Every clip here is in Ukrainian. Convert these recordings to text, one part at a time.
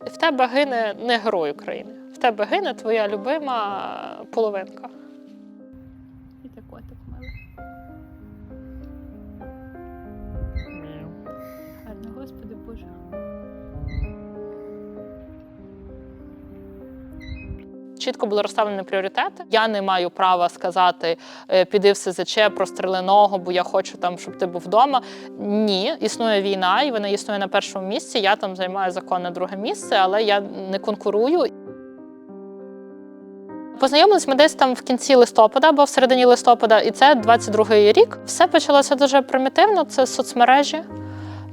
В тебе гине не герой України, в тебе гине твоя любима половинка. Чітко були розставлені пріоритети. Я не маю права сказати е, піди в СЗЧ простреленого, бо я хочу там, щоб ти був вдома. Ні, існує війна, і вона існує на першому місці. Я там займаю законне друге місце, але я не конкурую. Познайомились ми десь там в кінці листопада або в середині листопада, і це 22-й рік. Все почалося дуже примітивно. Це соцмережі.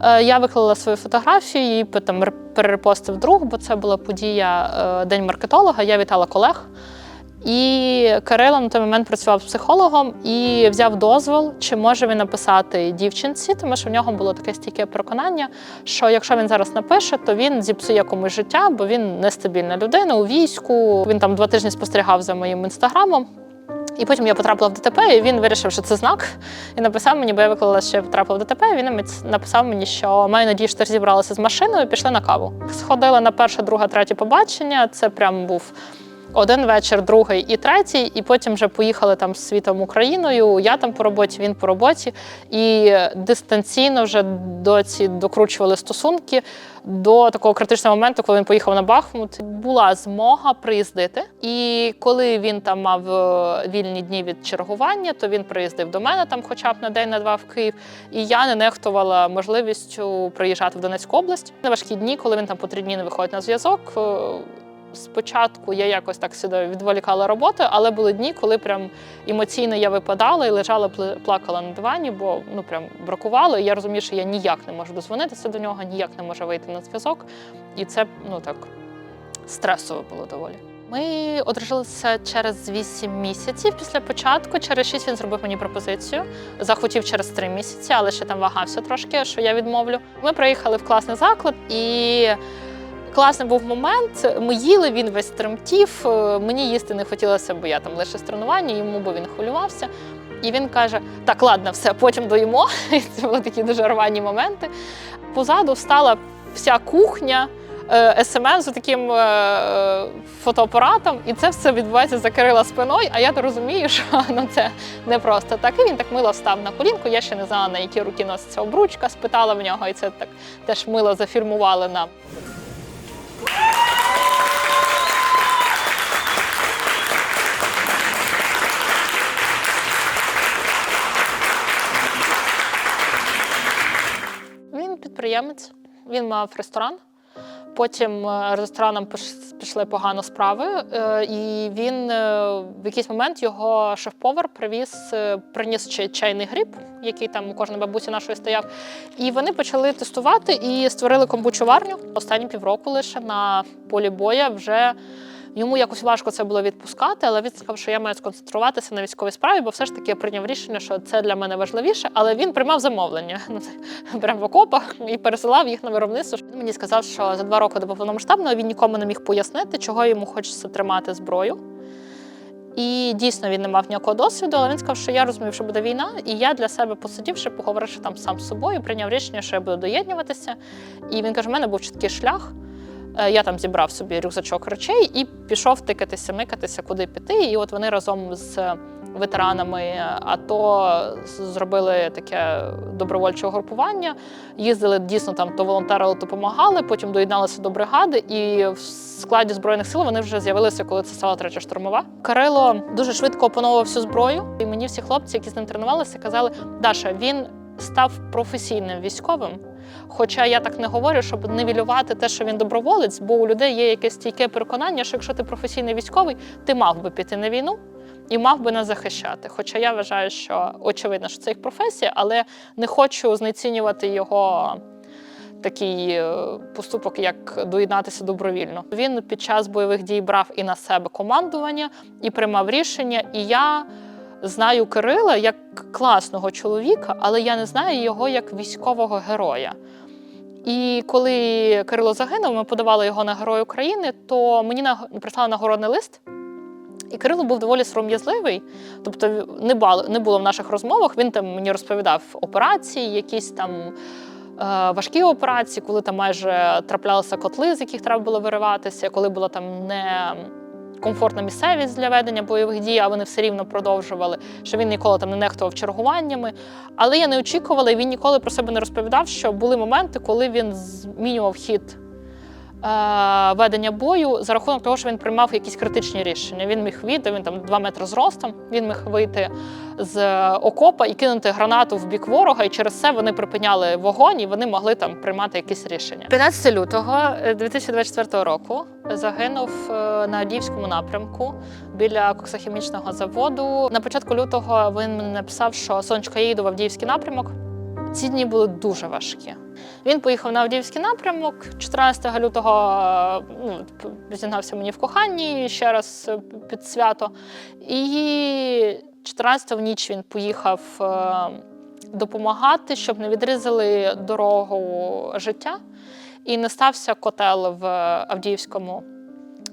Е, Я виклала свою фотографію, її там ре- перерепостив друг, бо це була подія е, День маркетолога. Я вітала колег. І Кирило на той момент працював психологом і взяв дозвол, чи може він написати дівчинці, тому що в нього було таке стійке переконання, що якщо він зараз напише, то він зіпсує комусь життя, бо він нестабільна людина у війську. Він там два тижні спостерігав за моїм інстаграмом. І потім я потрапила в ДТП, і він вирішив, що це знак, і написав мені, бо я виклала, що я потрапила в ДТП. Він написав мені, що маю надію, що ти зібралася з машиною, пішли на каву. Сходили на перше, друге, третє побачення. Це прям був один вечір, другий і третій, і потім вже поїхали там з світом Україною. Я там по роботі, він по роботі. І дистанційно вже доці докручували стосунки до такого критичного моменту, коли він поїхав на Бахмут. Була змога приїздити. І коли він там мав е, вільні дні від чергування, то він приїздив до мене там, хоча б на день на два в Київ. І я не нехтувала можливістю приїжджати в Донецьку область. На важкі дні, коли він там по три дні не виходить на зв'язок. Спочатку я якось так сюди відволікала роботу, але були дні, коли прям емоційно я випадала і лежала, пл- плакала на дивані, бо ну прям бракувало. І я розумію, що я ніяк не можу дозвонитися до нього, ніяк не можу вийти на зв'язок. І це ну так стресово було доволі. Ми одружилися через 8 місяців після початку. Через 6 він зробив мені пропозицію. Захотів через 3 місяці, але ще там вагався трошки, що я відмовлю. Ми приїхали в класний заклад і. Класний був момент. Ми їли, він весь тремтів. Е, Мені їсти не хотілося, бо я там лише тренування, йому бо він хвилювався. І він каже: Так, ладно, все, потім доїмо. І це були такі дуже рвані моменти. Позаду встала вся кухня. е, СММ з таким е, фотоапаратом, і це все відбувається за Кирила спиною. А я то розумію, що ну, це не просто так. І він так мило встав на колінку. Я ще не знала, на які руки носиться обручка, спитала в нього, і це так теж мило зафірмували нам. Підприємець, він мав ресторан. Потім е, ресторанам пішли погано справи, е, і він е, в якийсь момент його шеф-повар привіз, приніс чайний гриб, який там у кожної бабусі нашої стояв. І вони почали тестувати і створили комбучуварню. Останні півроку лише на полі боя вже. Йому якось важко це було відпускати, але він сказав, що я маю сконцентруватися на військовій справі, бо все ж таки я прийняв рішення, що це для мене важливіше. Але він приймав замовлення ну, прямо в окопах і пересилав їх на виробництво. Він мені сказав, що за два роки до повномасштабного він нікому не міг пояснити, чого йому хочеться тримати зброю. І дійсно він не мав ніякого досвіду, але він сказав, що я розумів, що буде війна, і я для себе посидівши, поговоривши там сам з собою, прийняв рішення, що я буду доєднюватися. І він каже: в мене був чіткий шлях. Е, Я там зібрав собі рюкзачок речей і пішов тикатися, микатися, куди піти. І от вони разом з ветеранами АТО зробили таке добровольче групування. Їздили дійсно там, то волонтерили, то допомагали. Потім доєдналися до бригади, і в складі збройних сил вони вже з'явилися, коли це стала третя штурмова. Кирило дуже швидко опановував всю зброю. І мені всі хлопці, які з ним тренувалися, казали: Даша, він став професійним військовим. Хоча я так не говорю, щоб нивелювати те, що він доброволець, бо у людей є якесь стійке переконання, що якщо ти професійний військовий, ти мав би піти на війну і мав би нас захищати. Хоча я вважаю, що очевидно, що це їх професія, але не хочу знецінювати його. Такий е, поступок, як доєднатися добровільно. Він під час бойових дій брав і на себе командування, і приймав рішення. І я знаю Кирила як класного чоловіка, але я не знаю його як військового героя. І коли Кирило загинув, ми подавали його на Герой України, то мені прислали нагородний лист. І Кирило був доволі сором'язливий, тобто не не було в наших розмовах. Він там мені розповідав операції, якісь там важкі операції, коли там майже траплялися котли, з яких треба було вириватися, коли була там не комфортна місцевість для ведення бойових дій, а вони все рівно продовжували, що він ніколи там не нехтував чергуваннями. Але я не очікувала, і він ніколи про себе не розповідав, що були моменти, коли він змінював хід ведення бою за рахунок того, що він приймав якісь критичні рішення. Він міг вийти, він там 2 метри зростом, він міг вийти з окопа і кинути гранату в бік ворога, і через це вони припиняли вогонь і вони могли там приймати якісь рішення. 15 лютого е, 2024 року загинув е, на Авдіївському напрямку біля коксохімічного заводу. На початку лютого він написав, що сонечко, їду в Авдіївський напрямок. Ці дні були дуже важкі. Він поїхав на Авдіївський напрямок. 14 лютого ну, зізнався мені в коханні ще раз е, під свято. І 14 в ніч він поїхав е, допомагати, щоб не відрізали дорогу життя. І не стався котел в Авдіївському.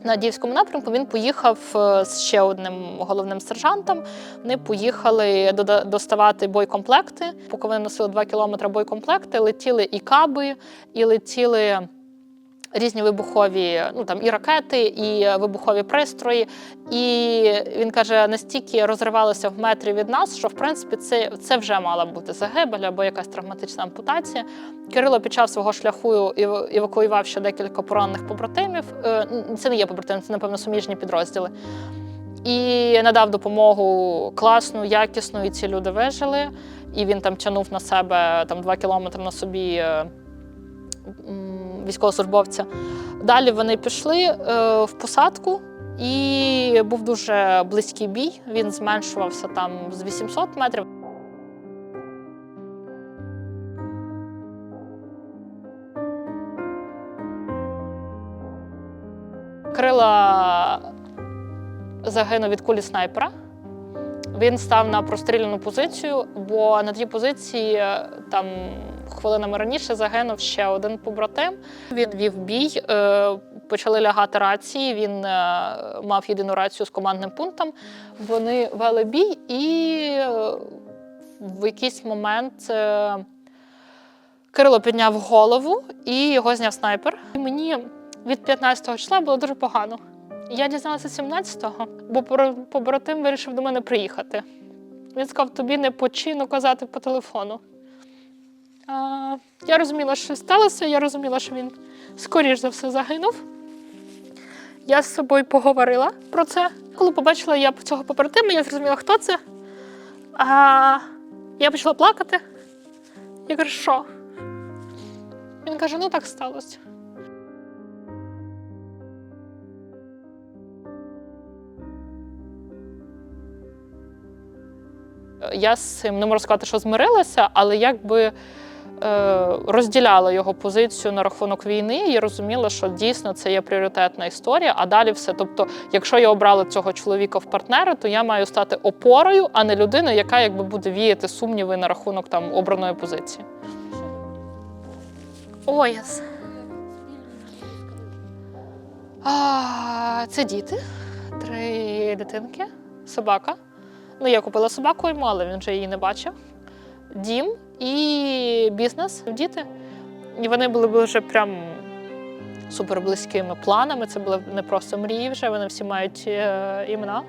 На Діївському напрямку він поїхав е, з ще одним головним сержантом. Вони поїхали доставати бойкомплекти. Поки вони носили 2 кілометри бойкомплекти, летіли і каби, і летіли різні вибухові, ну там і ракети, і вибухові пристрої. І він каже, настільки розривалося в метрі від нас, що в принципі це, це вже мала бути загибель або якась травматична ампутація. Кирило під час свого шляху ев- евакуював ще декілька поранених побратимів. Е, Це не є побратими, це напевно суміжні підрозділи. І надав допомогу класну, якісну, і ці люди вижили. І він там тягнув на себе там два кілометри на собі е, військовослужбовця. Далі вони пішли е, в посадку, і був дуже близький бій. Він зменшувався там з 800 метрів. Крила загинув від кулі снайпера. Він став на простріляну позицію, бо на тій позиції е, там хвилинами раніше загинув ще один побратим. Він вів бій, е, почали лягати рації. Він е, мав єдину рацію з командним пунктом. Вони вели бій, і в якийсь момент Кирило підняв голову і його зняв снайпер. Мені від 15 числа було дуже погано. Я дізналася 17-го, бо побратим вирішив до мене приїхати. Він сказав, тобі не почину казати по телефону. А, я розуміла, що сталося, я розуміла, що він скоріш за все загинув. Я з собою поговорила про це. Коли побачила я цього побратима, я зрозуміла, хто це. А, я почала плакати. Я кажу, що? Він каже: ну так сталося. Я з цим не можу сказати, що змирилася, але якби е, розділяла його позицію на рахунок війни і розуміла, що дійсно це є пріоритетна історія, а далі все. Тобто, якщо я обрала цього чоловіка в партнери, то я маю стати опорою, а не людиною, яка якби буде віяти сумніви на рахунок там обраної позиції. О. А, Це діти, три дитинки, собака. Ну, я купила собаку йому, але він вже її не бачив. Дім і бізнес, діти. І вони були вже прям супер близькими планами. Це були не просто мрії вже, вони всі мають е, імена.